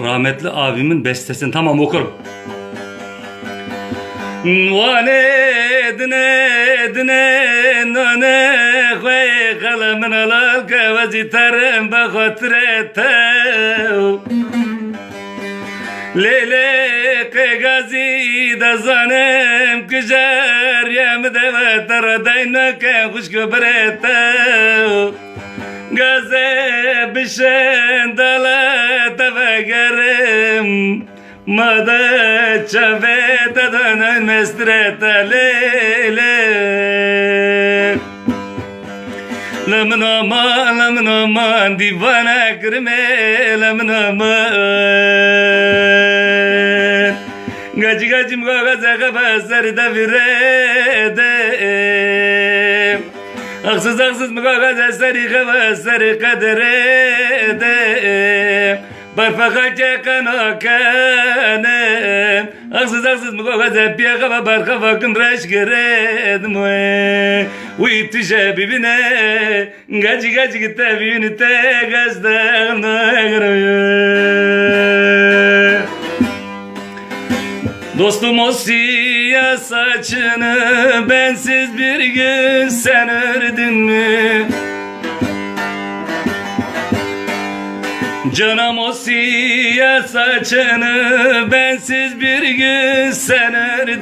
rahmetli abimin bestesini tamam okurum. Vane dine dine nane khoy kalamin alal kavazi tarım bakotretev Lele ke gazi da zanem kjar yam deva taradayna ke kuş göbrete Gaze bişen dala tavagarım Mada çave da dönün mestrete lele Lemn aman, lemn aman, divana kırme, lemn aman. Gacı gacım gaza kabasları da virede. Aksız aksız mı gaza sarı kabasları kadere Barfaka çakana kanem Aksız aksız mı gaza piya kaba barka vakın raş geredm Uy tüşe bibine Gacı gacı gitte bibini Dostum o siyah saçını bensiz bir gün sen ördün mü? Canım o siyah saçını bensiz bir gün sen ördün